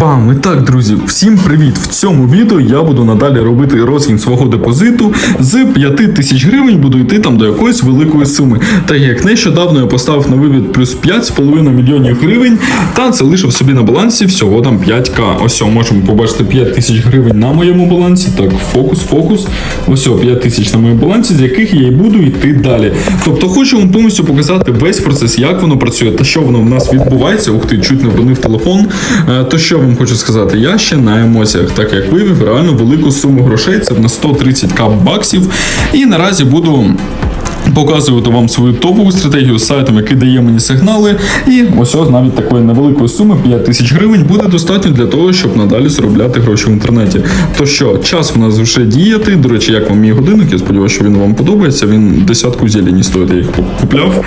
Бам! І так, друзі, всім привіт! В цьому відео я буду надалі робити розгін свого депозиту з 5 тисяч гривень, буду йти там до якоїсь великої суми. Так як нещодавно я поставив на вивід плюс 5,5 мільйонів гривень та залишив собі на балансі всього там 5к. Ось можемо побачити 5 тисяч гривень на моєму балансі. Так, фокус, фокус. Ось 5 тисяч на моєму балансі, з яких я і буду йти далі. Тобто хочу вам повністю показати весь процес, як воно працює та що воно в нас відбувається. Ух ти, чуть не телефон. Е, То що вам хочу сказати, я ще на емоціях, так як вивів реально велику суму грошей, це на 130к баксів. І наразі буду. Показувати вам свою топову стратегію з сайтом, який дає мені сигнали. І ось ось навіть такої невеликої суми 5 тисяч гривень буде достатньо для того, щоб надалі заробляти гроші в інтернеті. То що, час у нас вже діяти. До речі, як вам мій годинник, я сподіваюся, що він вам подобається. Він десятку зелені стоїть, я їх купляв.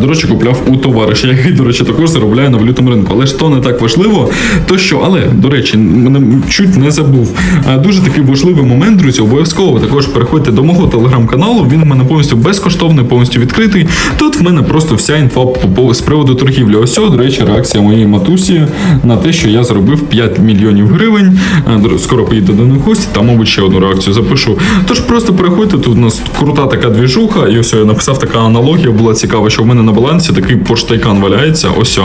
До речі, купляв у товариша, який, до речі, також заробляє на валютному ринку. Але ж то не так важливо. То що, але до речі, мене чуть не забув. Дуже такий важливий момент, друзі. Обов'язково також переходьте до мого телеграм-каналу. Він в мене повністю безкоштовний, повністю відкритий. Тут в мене просто вся інфа з приводу торгівлі. Ось, до речі, реакція моєї матусі на те, що я заробив 5 мільйонів гривень. Скоро поїду до них гості, там, мабуть, ще одну реакцію запишу. Тож просто переходьте, тут у нас крута така двіжуха, і ось я написав така аналогія, була цікава, що в мене на балансі такий поштайкан валяється. Ось.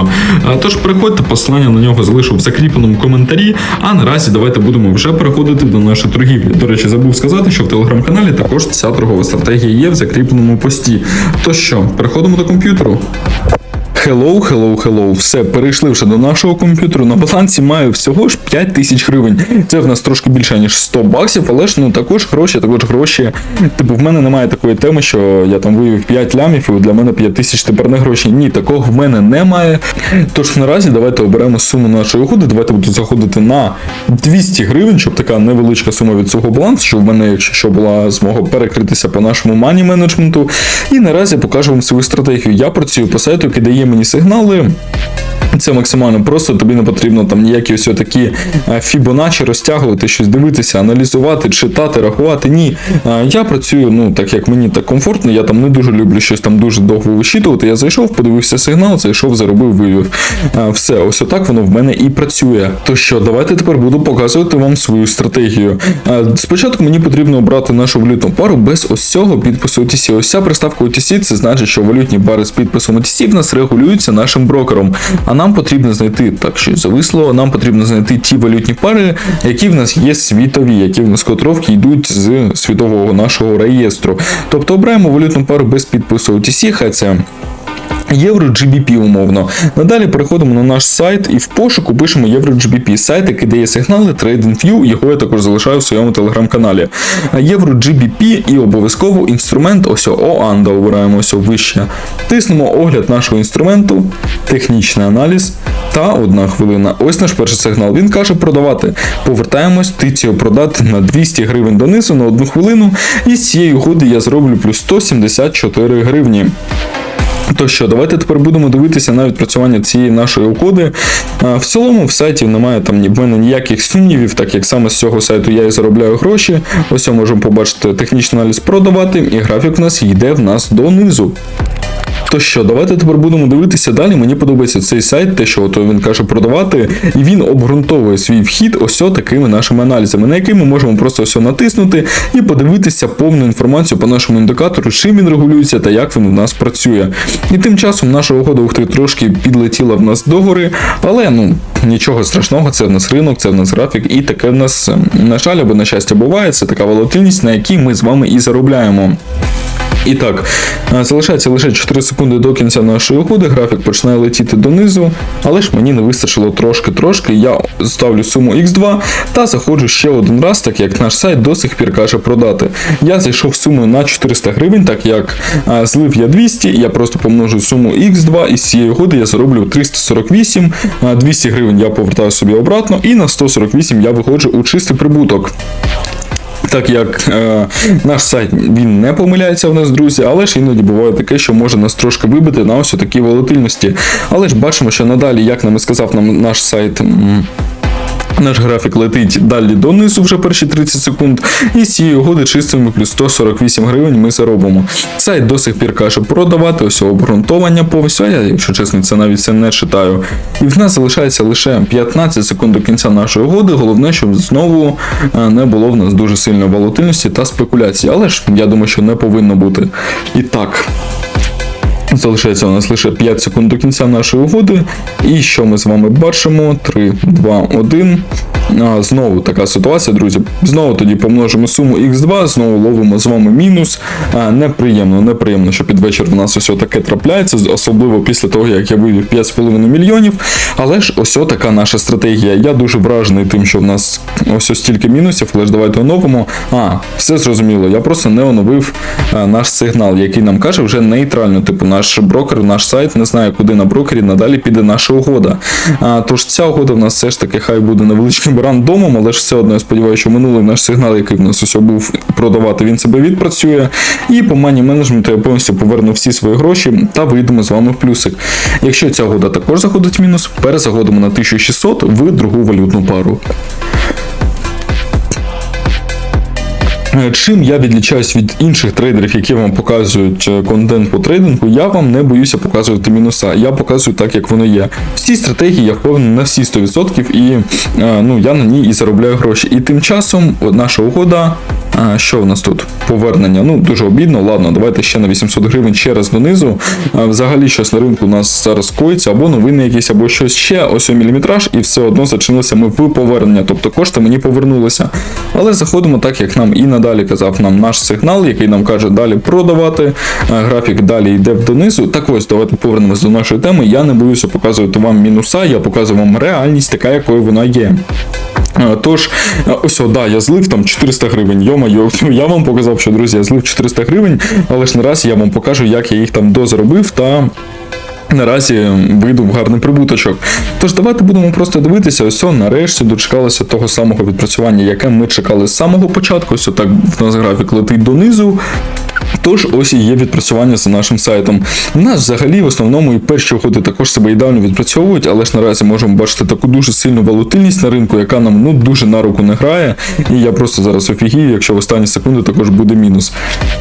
Тож переходьте, посилання на нього залишу в закріпленому коментарі. А наразі давайте будемо вже переходити до нашої торгівлі. До речі, забув сказати, що в телеграм-каналі також ця торгова стратегія є в закріпленому пості. То що, переходимо до комп'ютеру. Hello, hello, hello. Все, перейшли вже до нашого комп'ютеру. На балансі маю всього ж 5 тисяч гривень. Це в нас трошки більше, ніж 100 баксів, але ж ну також гроші, також гроші. Типу, в мене немає такої теми, що я там вивів 5 лямів, і для мене 5 тисяч тепер не гроші. Ні, такого в мене немає. Тож наразі давайте оберемо суму нашої угоди. Давайте буду заходити на 200 гривень, щоб така невеличка сума від цього балансу, щоб в мене, якщо що, була змога перекритися по нашому мані менеджменту. І наразі покажу вам свою стратегію. Я працюю по сайту, який дає мені сигнали. Це максимально просто, тобі не потрібно там ніякі ось такі фібоначі розтягувати, щось дивитися, аналізувати, читати, рахувати. Ні. Е, Я працюю, ну так як мені так комфортно, я там не дуже люблю щось там дуже довго вичитувати. Я зайшов, подивився сигнал, зайшов, заробив, вивів. Е, Все, ось отак воно в мене і працює. То що, давайте тепер буду показувати вам свою стратегію. Е, Спочатку мені потрібно обрати нашу валютну пару без ось цього підпису OTC. Ось ця приставка OTC, це значить, що валютні пари з підписом OTC в нас регулюються нашим брокером. А нам потрібно знайти так, що зависло. Нам потрібно знайти ті валютні пари, які в нас є світові, які в нас котровки йдуть з світового нашого реєстру. Тобто обираємо валютну пару без підпису OTC, хай це. Євро GBP умовно. Надалі переходимо на наш сайт і в пошуку пишемо Євро GBP. Сайт, який дає сигнали TradingView, його я також залишаю в своєму телеграм-каналі. Євро GBP і обов'язково інструмент ось ОАНДА обираємо ось вище. Тиснемо огляд нашого інструменту, технічний аналіз та одна хвилина. Ось наш перший сигнал. Він каже продавати. Повертаємось, тицію продати на 200 гривень донизу на одну хвилину. І з цієї угоди я зроблю плюс 174 гривні. То що, давайте тепер будемо дивитися на відпрацювання цієї нашої угоди. В цілому в сайті немає там ні в мене ніяких сумнівів, так як саме з цього сайту я і заробляю гроші. Ось можемо побачити технічний аналіз продавати, і графік в нас йде в нас донизу. То що, давайте тепер будемо дивитися далі. Мені подобається цей сайт, те, що от він каже продавати, і він обґрунтовує свій вхід ось такими нашими аналізами, на які ми можемо просто ось натиснути і подивитися повну інформацію по нашому індикатору, чим він регулюється та як він у нас працює. І тим часом наша угода ухти трошки підлетіла в нас догори, але ну нічого страшного, це в нас ринок, це в нас графік, і таке в нас, ем, на жаль, або на щастя буває, це така волатильність, на якій ми з вами і заробляємо. І так, е, залишається лише 4 секунди до кінця нашої угоди, графік починає летіти донизу, але ж мені не вистачило трошки-трошки. Я ставлю суму X2 та заходжу ще один раз, так як наш сайт до сих пір каже продати. Я зайшов сумою на 400 гривень, так як а, злив я 200, я просто помножу суму X2 і з цієї угоди я зароблю 348, а, 200 гривень я повертаю собі обратно, і на 148 я виходжу у чистий прибуток. Так як е, наш сайт він не помиляється в нас, друзі, але ж іноді буває таке, що може нас трошки вибити на ось такі волатильності. Але ж бачимо, що надалі, як нам і сказав нам наш сайт. Наш графік летить далі донизу вже перші 30 секунд, і з цієї угоди чистими плюс 148 гривень ми заробимо. Сайт до сих пір каже продавати, ось обґрунтовання повністю, а я, якщо чесно, це навіть це не читаю. І в нас залишається лише 15 секунд до кінця нашої угоди. Головне, щоб знову е, не було в нас дуже сильної волатильності та спекуляції. Але ж я думаю, що не повинно бути. І так. Залишається у нас лише 5 секунд до кінця нашої угоди. І що ми з вами бачимо? 3, 2, 1. А, знову така ситуація, друзі. Знову тоді помножимо суму x2, знову ловимо з вами мінус. Неприємно, неприємно, що під вечір в нас ось таке трапляється, особливо після того, як я вивів 5,5 мільйонів. Але ж ось така наша стратегія. Я дуже вражений тим, що в нас ось стільки мінусів, але ж давайте оновимо. А, все зрозуміло. Я просто не оновив наш сигнал, який нам каже вже нейтрально. Типу, наш брокер, наш сайт не знає, куди на брокері надалі піде наша угода. А, тож ця угода в нас все ж таки хай буде невеличким рандомом, але ж все одно я сподіваюся, що минулий наш сигнал, який в нас ось був продавати, він себе відпрацює. І по мані менеджменту я повністю поверну всі свої гроші та вийдемо з вами в плюсик. Якщо ця угода також заходить в мінус, перезаходимо на 1600 в другу валютну пару. Чим я відлічаюсь від інших трейдерів, які вам показують е, контент по трейдингу, я вам не боюся показувати мінуса. Я показую так, як воно є. Всі стратегії я впевнений на всі 100% і е, ну, я на ній і заробляю гроші. І тим часом наша угода. А, що в нас тут? Повернення. Ну, дуже обідно. Ладно, давайте ще на 800 гривень ще раз донизу. А, взагалі щось на ринку у нас зараз коїться, або новини якісь, або щось ще. Ось міліметраж, і все одно зачинилися ми в повернення. Тобто кошти мені повернулися. Але заходимо так, як нам і надалі казав нам наш сигнал, який нам каже далі продавати. Графік далі йде донизу. Так ось, давайте повернемось до нашої теми. Я не боюся показувати вам мінуса, я показую вам реальність, така, якою вона є. Тож, ось, о, да, я злив там 400 гривень. Йо-майо, я вам показав, що друзі, я злив 400 гривень, але ж наразі я вам покажу, як я їх там дозаробив та. Наразі вийду в гарний прибуточок. Тож давайте будемо просто дивитися, ось нарешті дочекалося того самого відпрацювання, яке ми чекали з самого початку. Ось так в нас графік летить донизу. Тож ось і є відпрацювання за нашим сайтом. У нас взагалі в основному і перші угоди також себе ідеально відпрацьовують, але ж наразі можемо бачити таку дуже сильну волатильність на ринку, яка нам ну дуже на руку не грає. І я просто зараз офігію, якщо в останні секунди також буде мінус.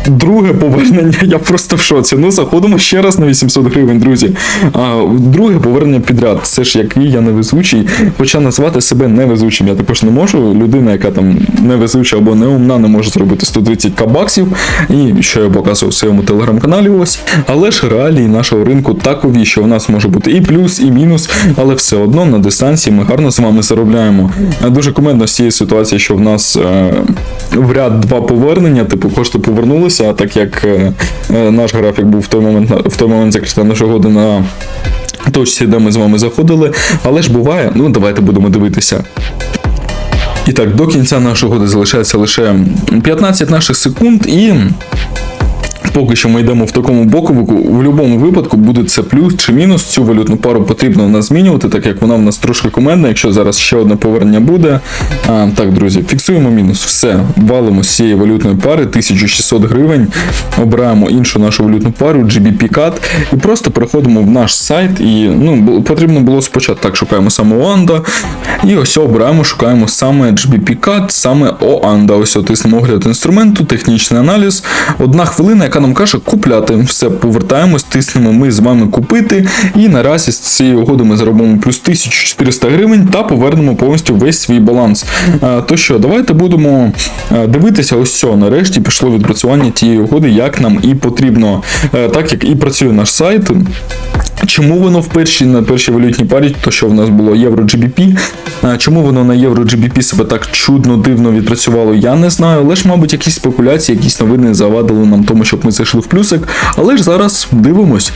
Друге повернення, я просто в шоці. Ну заходимо ще раз на 800 гривень, друзі. А друге повернення підряд. Це ж який я невезучий. Хоча назвати себе невезучим я також не можу. Людина, яка там невезуча або неумна, не може зробити 130 кабаксів. І що я показував в своєму телеграм-каналі, ось. Але ж реалії нашого ринку такові, що у нас може бути і плюс, і мінус, але все одно на дистанції ми гарно з вами заробляємо. Е, Дуже кумедно з цієї ситуації, що в нас е, в ряд два повернення, типу кошти повернулися, а так як е, е, наш графік був в той момент в той момент закриття нашої годи на точці, де ми з вами заходили. Але ж буває, ну давайте будемо дивитися. І так, до кінця нашої годи залишається лише 15 наших секунд і. Поки що ми йдемо в такому боковику, в будь-якому випадку буде це плюс чи мінус. Цю валютну пару потрібно нас змінювати, так як вона в нас трошки кумедна, якщо зараз ще одне повернення буде. А, так, друзі, фіксуємо мінус. Все, валимо з цієї валютної пари 1600 гривень, обираємо іншу нашу валютну пару, GBP CAD, і просто переходимо в наш сайт. І ну, потрібно було спочатку так, шукаємо саме Оанда. І ось обираємо, шукаємо саме GBP CAD, саме Оанда. Ось тиснемо огляд інструменту, технічний аналіз. Одна хвилина, яка нам каже купляти. Все, повертаємось, тиснемо ми з вами купити. І наразі з цієї угоди ми заробимо плюс 1400 гривень та повернемо повністю весь свій баланс. То що, давайте будемо дивитися, ось що, нарешті пішло відпрацювання тієї угоди, як нам і потрібно, так як і працює наш сайт. Чому воно в першій на першій валютній парі, то що в нас було євро GBP, чому воно на євро GBP себе так чудно дивно відпрацювало, я не знаю. Але ж, мабуть, якісь спекуляції, якісь новини завадили нам тому, щоб ми зайшли в плюсик. Але ж зараз дивимось.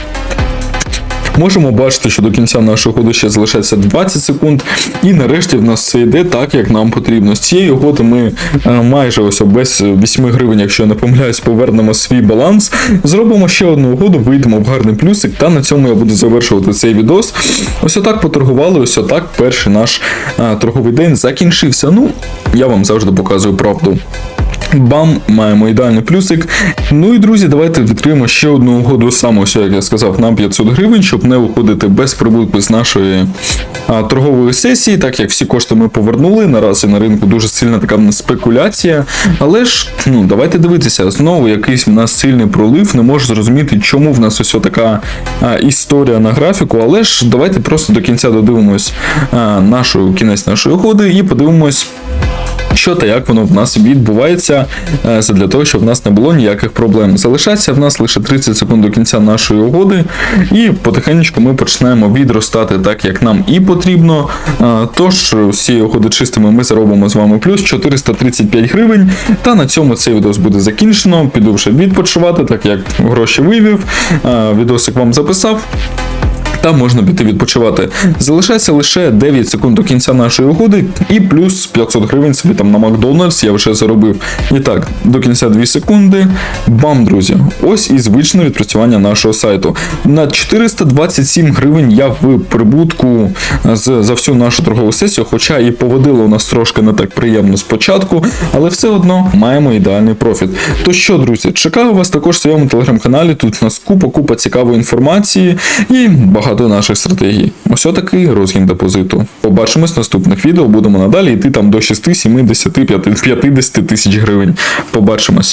Можемо бачити, що до кінця нашої угоди ще залишається 20 секунд, і нарешті в нас все йде так, як нам потрібно. З цієї угоди ми е, майже ось без 8 гривень, якщо я не помиляюсь, повернемо свій баланс. Зробимо ще одну угоду, вийдемо в гарний плюсик, та на цьому я буду завершувати цей відос. Ось отак поторгували, ось отак перший наш е, торговий день закінчився. Ну, я вам завжди показую правду. Бам, маємо ідеальний плюсик. Ну і друзі, давайте відкриємо ще одну угоду саме, ось, як я сказав, на 500 гривень, щоб не уходити без прибутку з нашої а, торгової сесії, так як всі кошти ми повернули. Наразі на ринку дуже сильна така спекуляція. Але ж ну давайте дивитися. Знову якийсь в нас сильний пролив. Не можу зрозуміти, чому в нас ось така а, історія на графіку. Але ж давайте просто до кінця додивимось а, нашу кінець нашої угоди і подивимось що та як воно в нас відбувається, е, для того, щоб в нас не було ніяких проблем. Залишається в нас лише 30 секунд до кінця нашої угоди, і потихеньку ми починаємо відростати так, як нам і потрібно. Е, Тож з цієї угоди чистими ми заробимо з вами плюс 435 гривень. Та на цьому цей відос буде закінчено. Піду вже відпочивати, так як гроші вивів. Е, Відосик вам записав. Там можна піти відпочивати. Залишається лише 9 секунд до кінця нашої угоди, і плюс 500 гривень собі там на Макдональдс я вже заробив. І так, до кінця 2 секунди. Бам, друзі! Ось і звичне відпрацювання нашого сайту. На 427 гривень я в прибутку з, за всю нашу торгову сесію, хоча і поводило у нас трошки не так приємно спочатку, але все одно маємо ідеальний профіт. То що, друзі, чекаю вас також в своєму телеграм-каналі. Тут у нас купа-купа цікавої інформації і багато наших стратегій. Ось отакий розгін депозиту. Побачимось в наступних відео. Будемо надалі йти там до 6, 70, 50 тисяч гривень. Побачимось.